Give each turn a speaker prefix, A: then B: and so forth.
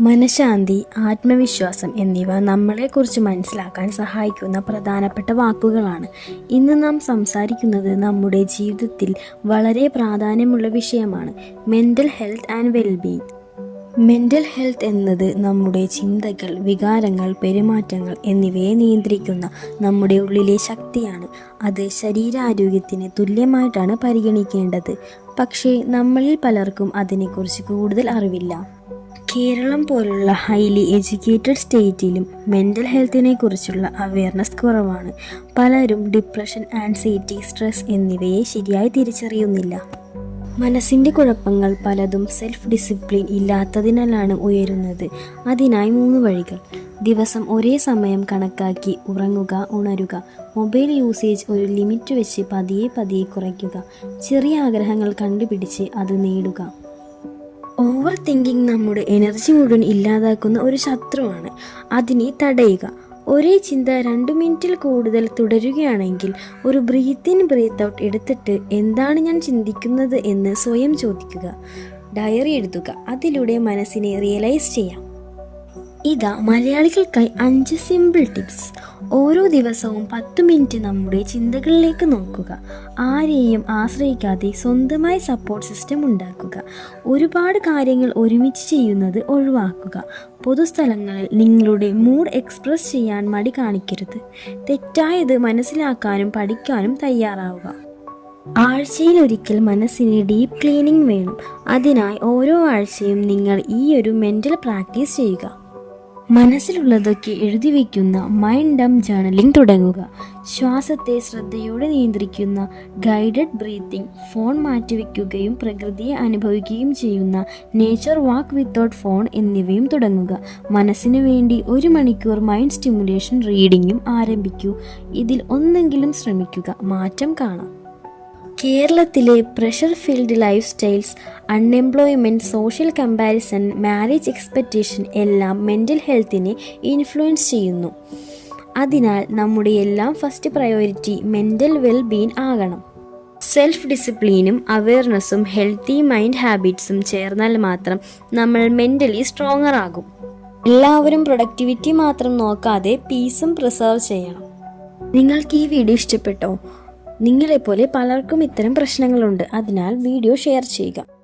A: മനഃശാന്തി ആത്മവിശ്വാസം എന്നിവ നമ്മളെക്കുറിച്ച് മനസ്സിലാക്കാൻ സഹായിക്കുന്ന പ്രധാനപ്പെട്ട വാക്കുകളാണ്. ഇന്ന് നാം സംസാരിക്കുന്നത് നമ്മുടെ ജീവിതത്തിൽ വളരെ പ്രാധാന്യമുള്ള വിഷയമാണ് mental health and wellbeing mental health എന്നത് നമ്മുടെ ചിന്തകൾ വികാരങ്ങൾ പെരുമാറ്റങ്ങൾ എന്നിവയെ നിയന്ത്രിക്കുന്ന നമ്മുടെ ഉള്ളിലെ ശക്തിയാണ്. അത് ശരീരാരോഗ്യത്തിന് തുല്യമായിട്ടാണ് പരിഗണിക്കേണ്ടത്. പക്ഷേ നമ്മളിൽ പലർക്കും അതിനെക്കുറിച്ച് കൂടുതൽ അറിവില്ല. കേരളം പോലുള്ള ഹൈലി എഡ്യൂക്കേറ്റഡ് സ്റ്റേറ്റിലും മെന്റൽ ഹെൽത്തിനെ കുറിച്ചുള്ള അവയർനെസ് കുറവാണ്. പലരും ഡിപ്രഷൻ ആൻസൈറ്റി സ്ട്രെസ് എന്നിവയെ ശരിയായി തിരിച്ചറിയുന്നില്ല. മനസ്സിന്റെ കുഴപ്പങ്ങൾ പലതും സെൽഫ് ഡിസിപ്ലിൻ ഇല്ലാത്തതിനാലാണ് ഉയരുന്നത്. അതിനായി മൂന്ന് വഴികൾ. ദിവസം ഒരേ സമയം കണക്കാക്കി ഉറങ്ങുക ഉണരുക. മൊബൈൽ യൂസേജ് ഒരു ലിമിറ്റ് വെച്ച് പതിയെ പതിയെ കുറയ്ക്കുക. ചെറിയ ആഗ്രഹങ്ങൾ കണ്ടുപിടിച്ച് അത് നേടുക. ഓവർ തിങ്കിങ് നമ്മുടെ എനർജി മുഴുവൻ ഇല്ലാതാക്കുന്ന ഒരു ശത്രുവാണ്. അതിനെ തടയുക. ഒരേ ചിന്ത രണ്ട് മിനിറ്റിൽ കൂടുതൽ തുടരുകയാണെങ്കിൽ ഒരു ബ്രീത്ത് ഇൻ ബ്രീത്ത് ഔട്ട് എടുത്തിട്ട് എന്താണ് ഞാൻ ചിന്തിക്കുന്നത് എന്ന് സ്വയം ചോദിക്കുക. ഡയറി എഴുതുക അതിലൂടെ മനസ്സിനെ റിയലൈസ് ചെയ്യാം. ഇതാ മലയാളികൾക്കായി അഞ്ച് സിമ്പിൾ ടിപ്സ് ഓരോ ദിവസവും പത്ത് മിനിറ്റ് നമ്മുടെ ചിന്തകളിലേക്ക് നോക്കുക. ആരെയും ആശ്രയിക്കാതെ സ്വന്തമായി സപ്പോർട്ട് സിസ്റ്റം ഉണ്ടാക്കുക. ഒരുപാട് കാര്യങ്ങൾ ഒരുമിച്ച് ചെയ്യുന്നത് ഒഴിവാക്കുക. പൊതുസ്ഥലങ്ങളിൽ നിങ്ങളുടെ മൂഡ് എക്സ്പ്രസ് ചെയ്യാൻ മടി കാണിക്കരുത്. തെറ്റായത് മനസ്സിലാക്കാനും പഠിക്കാനും തയ്യാറാവുക. ആഴ്ചയിൽ ഒരിക്കൽ മനസ്സിന് ഡീപ്പ് ക്ലീനിങ് വേണം. അതിനായി ഓരോ ആഴ്ചയും നിങ്ങൾ ഈ ഒരു മെന്റൽ പ്രാക്ടീസ് ചെയ്യുക. മനസ്സിലുള്ളതൊക്കെ എഴുതി വയ്ക്കുന്ന മൈൻഡ് ഡം ജേണലിംഗ് തുടങ്ങുക. ശ്വാസത്തെ ശ്രദ്ധയോടെ നിയന്ത്രിക്കുന്ന ഗൈഡഡ് ബ്രീത്തിങ് ഫോൺ മാറ്റിവെക്കുകയും പ്രകൃതിയെ അനുഭവിക്കുകയും ചെയ്യുന്ന നേച്ചർ വാക്ക് വിത്തൗട്ട് ഫോൺ എന്നിവയും തുടങ്ങുക. മനസ്സിന് വേണ്ടി ഒരു മണിക്കൂർ മൈൻഡ് സ്റ്റിമുലേഷൻ റീഡിങ്ങും ആരംഭിക്കൂ. ഇതിൽ ഒന്നെങ്കിലും ശ്രമിക്കുക. മാറ്റം കാണാം. കേരളത്തിലെ pressure filled lifestyles unemployment social comparison marriage expectation എല്ലാം മെന്റൽ ഹെൽത്തിനെ ഇൻഫ്ലുവൻസ് ചെയ്യുന്നു. അതിനാൽ നമ്മുടെ എല്ലാം first priority mental well being ആകണം. സെൽഫ് ഡിസിപ്ലിനും അവെയർനെസ്സും ഹെൽത്തി മൈൻഡ് ഹാബിറ്റ്സും ചേർന്നാൽ മാത്രം നമ്മൾ മെന്റലി സ്ട്രോങ്ങർ ആകും. എല്ലാവരും പ്രൊഡക്ടിവിറ്റി മാത്രം നോക്കാതെ പീസും പ്രിസർവ് ചെയ്യണം. നിങ്ങൾക്ക് ഈ വീഡിയോ ഇഷ്ടപ്പെട്ടോ? നിങ്ങളെപ്പോലെ പലർക്കും ഇത്തരം പ്രശ്നങ്ങളുണ്ട്. അതിനാൽ വീഡിയോ ഷെയർ ചെയ്യുക.